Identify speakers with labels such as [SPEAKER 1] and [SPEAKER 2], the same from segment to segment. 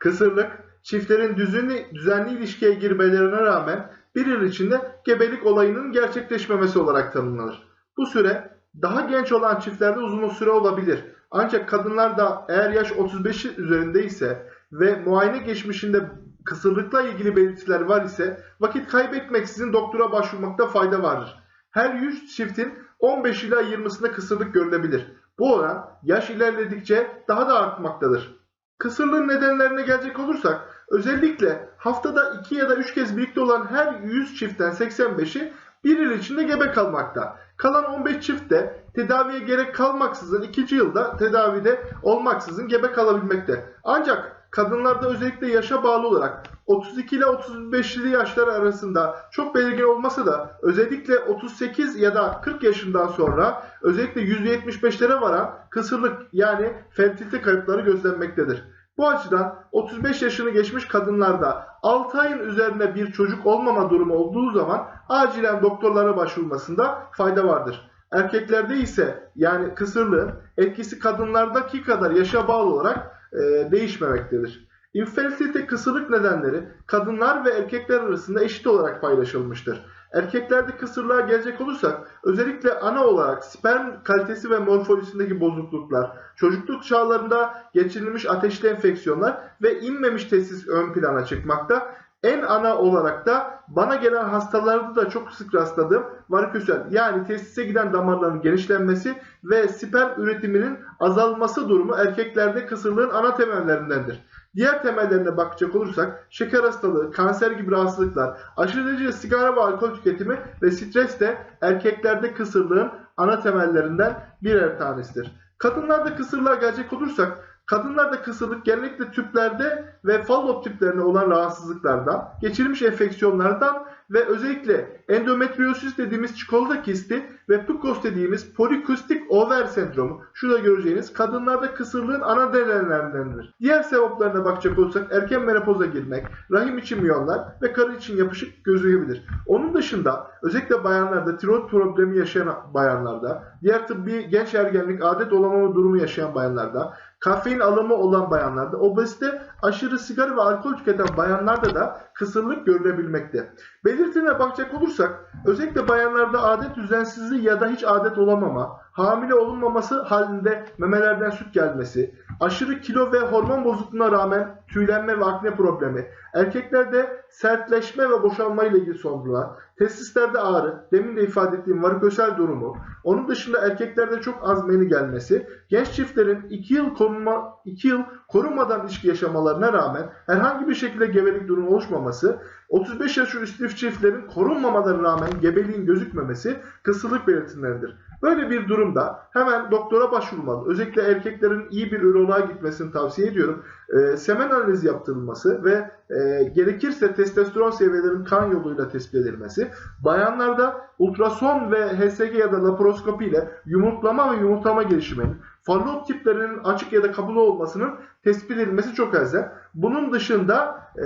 [SPEAKER 1] Kısırlık, çiftlerin düzenli, düzenli ilişkiye girmelerine rağmen bir yıl içinde gebelik olayının gerçekleşmemesi olarak tanımlanır. Bu süre daha genç olan çiftlerde uzun süre olabilir. Ancak kadınlarda eğer yaş 35 üzerindeyse ve muayene geçmişinde kısırlıkla ilgili belirtiler var ise vakit kaybetmeksizin doktora başvurmakta fayda vardır. Her 100 çiftin 15 ila 20'sinde kısırlık görülebilir. Bu oran yaş ilerledikçe daha da artmaktadır. Kısırlığın nedenlerine gelecek olursak özellikle haftada 2 ya da 3 kez birlikte olan her 100 çiftten 85'i bir yıl içinde gebe kalmakta. Kalan 15 çift de tedaviye gerek kalmaksızın ikinci yılda tedavide olmaksızın gebe kalabilmekte. Ancak kadınlarda özellikle yaşa bağlı olarak 32 ile 35'li yaşlar arasında çok belirgin olmasa da özellikle 38 ya da 40 yaşından sonra özellikle %75'lere varan kısırlık yani fertilite kayıpları gözlenmektedir. Bu açıdan 35 yaşını geçmiş kadınlarda 6 ayın üzerine bir çocuk olmama durumu olduğu zaman acilen doktorlara başvurmasında fayda vardır. Erkeklerde ise yani kısırlığın etkisi kadınlardaki kadar yaşa bağlı olarak e, değişmemektedir. İnfertilite kısırlık nedenleri kadınlar ve erkekler arasında eşit olarak paylaşılmıştır. Erkeklerde kısırlığa gelecek olursak özellikle ana olarak sperm kalitesi ve morfolojisindeki bozukluklar, çocukluk çağlarında geçirilmiş ateşli enfeksiyonlar ve inmemiş testis ön plana çıkmakta. En ana olarak da bana gelen hastalarda da çok sık rastladığım varikosel yani testise giden damarların genişlenmesi ve sperm üretiminin azalması durumu erkeklerde kısırlığın ana temellerindendir. Diğer temellerine bakacak olursak şeker hastalığı, kanser gibi rahatsızlıklar, aşırı derecede sigara ve alkol tüketimi ve stres de erkeklerde kısırlığın ana temellerinden birer tanesidir. Kadınlarda kısırlığa gelecek olursak kadınlarda kısırlık genellikle tüplerde ve fallop tüplerine olan rahatsızlıklardan, geçirilmiş enfeksiyonlardan ve özellikle endometriosis dediğimiz çikolata kisti ve PCOS dediğimiz polikistik over sendromu şurada göreceğiniz kadınlarda kısırlığın ana nedenlerindendir. Diğer sebeplerine bakacak olursak erken menopoza girmek, rahim içi miyonlar ve karın için yapışık gözükebilir. Onun dışında özellikle bayanlarda tiroid problemi yaşayan bayanlarda, diğer tıbbi genç ergenlik adet olamama durumu yaşayan bayanlarda, kafein alımı olan bayanlarda, obezite, aşırı sigara ve alkol tüketen bayanlarda da kısırlık görülebilmekte. Belirtilerine bakacak olursak özellikle bayanlarda adet düzensizliği ya da hiç adet olamama, hamile olunmaması halinde memelerden süt gelmesi, aşırı kilo ve hormon bozukluğuna rağmen tüylenme ve akne problemi, erkeklerde sertleşme ve boşalma ile ilgili sorunlar, testislerde ağrı, demin de ifade ettiğim varikosel durumu, onun dışında erkeklerde çok az meni gelmesi, genç çiftlerin 2 yıl korunma 2 yıl korunmadan ilişki yaşamalarına rağmen herhangi bir şekilde gebelik durumu oluşmaması, 35 yaş üstü çiftlerin korunmamalarına rağmen gebeliğin gözükmemesi kısırlık belirtileridir. Böyle bir durumda hemen doktora başvurmalı. Özellikle erkeklerin iyi bir üroloğa gitmesini tavsiye ediyorum. E, semen analizi yaptırılması ve e, gerekirse testosteron seviyelerinin kan yoluyla tespit edilmesi. Bayanlarda ultrason ve HSG ya da laparoskopi ile yumurtlama ve yumurtlama gelişiminin, fallop tiplerinin açık ya da kapalı olmasının tespit edilmesi çok elzem. Bunun dışında e,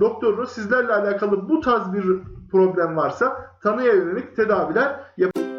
[SPEAKER 1] doktorunuz sizlerle alakalı bu tarz bir problem varsa tanıya yönelik tedaviler yap